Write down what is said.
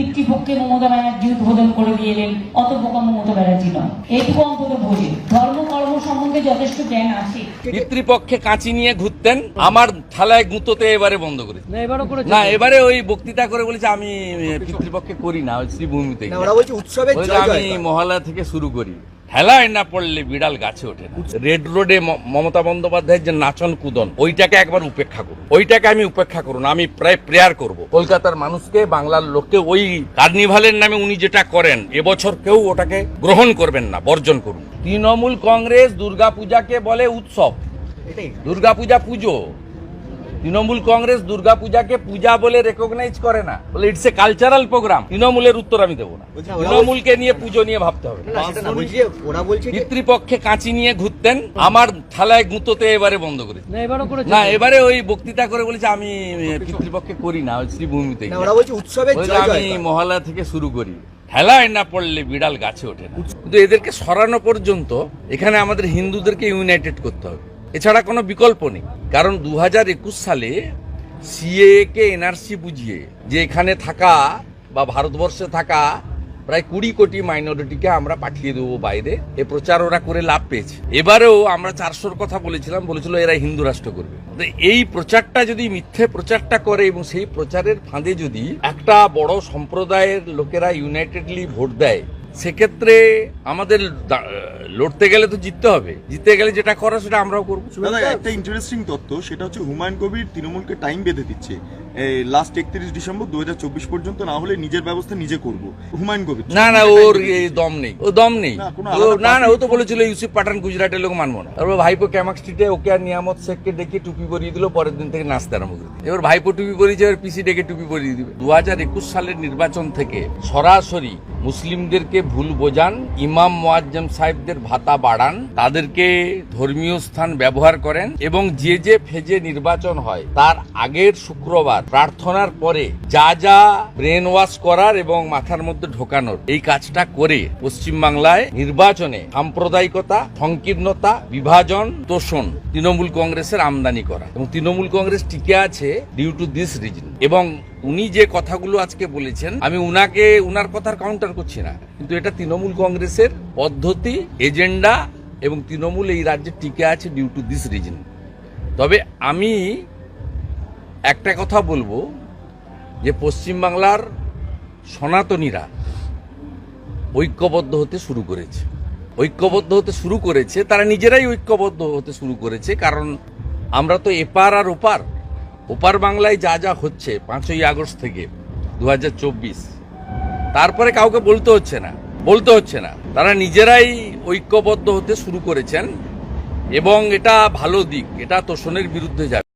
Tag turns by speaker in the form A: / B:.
A: পিতৃপক্ষে মমতা ব্যানার্জি উদ্বোধন করে দিয়ে এলেন। অত বোকা মমতা ব্যানার্জি নয় এইটুকু অন্তত বোঝে ধর্ম কর্ম সম্বন্ধে যথেষ্ট জ্ঞান আছে।
B: পিতৃপক্ষে কাঁচি নিয়ে ঘুরতেন আমার থালায় গুঁতোতে এবারে বন্ধ করে
C: না এবারও করে
B: না এবারে ওই বক্তৃতা করে বলেছে আমি পিতৃপক্ষে করি না ওই শ্রীভূমিতে আমি মহালয়া থেকে শুরু করি। হেলায় না পড়লে বিড়াল গাছে ওঠে না। রেড রোডে মমতা বন্দ্যোপাধ্যায়ের যে নাচন কুদন, ওইটাকে একবার উপেক্ষা করুন। ওইটাকে আমি উপেক্ষা করুন, আমি প্রায় প্রেয়ার করব। কলকাতার মানুষকে, বাংলার লোককে ওই কার্নিভালের নামে উনি যেটা করেন, এবছর কেউ ওটাকে গ্রহণ করবেন না, বর্জন করুন। তৃণমূল কংগ্রেস দুর্গাপূজাকে বলে উৎসব। দুর্গাপূজা পুজো। তৃণমূল কংগ্রেস দুর্গাপূজাকে পূজা বলে রেকগনাইজ করে না। বলে ইটস এ কালচারাল প্রোগ্রাম তৃণমূলের উত্তর আমি দেবো না। তৃণমূলকে নিয়ে পুজো নিয়ে ভাবতে হবে। পিতৃপক্ষে কাঁচি নিয়ে ঘুরতেন আমার থালায় গুঁতোতে এবারে বন্ধ করে
C: না এবারও করে
B: না এবারে ওই বক্তৃতা করে বলেছে আমি পিতৃপক্ষে করি না ওই শ্রীভূমিতে আমি মহালয়া থেকে শুরু করি। হেলায় না পড়লে বিড়াল গাছে ওঠে না। কিন্তু এদেরকে সরানো পর্যন্ত এখানে আমাদের হিন্দুদেরকে ইউনাইটেড করতে হবে। এছাড়া কোনো বিকল্প নেই। কারণ দু হাজার একুশ সালে সিএ কে এনআরসি বুঝিয়ে যে এখানে থাকা বা ভারতবর্ষে থাকা প্রায় কুড়ি কোটি মাইনরিটিকে আমরা পাঠিয়ে দেবো বাইরে। এ প্রচার ওরা করে লাভ পেয়েছে। এবারেও আমরা চারশোর কথা বলেছিলাম, বলেছিল এরা হিন্দু রাষ্ট্র করবে। তো এই প্রচারটা যদি মিথ্যে প্রচারটা করে এবং সেই প্রচারের ফাঁদে যদি একটা বড় সম্প্রদায়ের লোকেরা ইউনাইটেডলি ভোট দেয়, সেক্ষেত্রে আমাদের লড়তে গেলে তো জিততে হবে। জিততে গেলে যেটা করা সেটা আমরাও করব।
D: দাদা, একটা ইন্টারেস্টিং তথ্য, সেটা হচ্ছে হুমায়ুন কবির তৃণমূলকে টাইম বেঁধে দিচ্ছে। লাস্ট একত্রিশ ডিসেম্বর দু হাজার চব্বিশ পর্যন্ত না হলে নিজের ব্যবস্থা নিজে করব। হুমায়ুন কবির।
B: না না ওর দম নেই। ও দম নেই।
D: না,
B: না না ও তো বলেছিল ইউসুফ পাঠান গুজরাটের লোক মানবো না। তারপর ভাইপো ক্যামাক স্ট্রিটে ওকে আর নিয়ামত শেখকে ডেকে টুপি পরিয়ে দিল পরের দিন থেকে নাচতে আরম্ভ করে এবার ভাইপো টুপি পরিয়েছে এবার পিসি ডেকে টুপি পরিয়ে দিবে। দু হাজার একুশ সালের নির্বাচন থেকে সরাসরি মুসলিমদেরকে ভুল বোঝান ইমাম মোয়াজ্জম সাহেবদের ভাতা বাড়ান তাদেরকে ধর্মীয় স্থান ব্যবহার করেন এবং যে যে ফেজে নির্বাচন হয় তার আগের শুক্রবার প্রার্থনার পরে যা যা ব্রেন ওয়াশ করার এবং মাথার মধ্যে ঢোকানোর এই কাজটা করে পশ্চিমবাংলায় নির্বাচনে সাম্প্রদায়িকতা, সংকীর্ণতা, বিভাজন, তোষণ তৃণমূল কংগ্রেসের আমদানি করা। এবং তৃণমূল কংগ্রেস টিকে আছে ডিউ টু দিস রিজন এবং উনি যে কথাগুলো আজকে বলেছেন, আমি উনাকে, উনার কথার কাউন্টার করছি না। কিন্তু এটা তৃণমূল কংগ্রেসের পদ্ধতি এজেন্ডা এবং তৃণমূল এই রাজ্যে টিকে আছে ডিউ টু দিস রিজন তবে আমি একটা কথা বলব, যে পশ্চিমবাংলার সনাতনীরা ঐক্যবদ্ধ হতে শুরু করেছে। ঐক্যবদ্ধ হতে শুরু করেছে, তারা নিজেরাই ঐক্যবদ্ধ হতে শুরু করেছে, কারণ আমরা তো এপার আর ওপার। ওপার বাংলায় যা যা হচ্ছে, পাঁচই আগস্ট থেকে দু হাজার চব্বিশ, তারপরে কাউকে বলতে হচ্ছে না, বলতে হচ্ছে না। তারা নিজেরাই ঐক্যবদ্ধ হতে শুরু করেছেন, এবং এটা ভালো দিক, এটা তোষণের বিরুদ্ধে যাবে।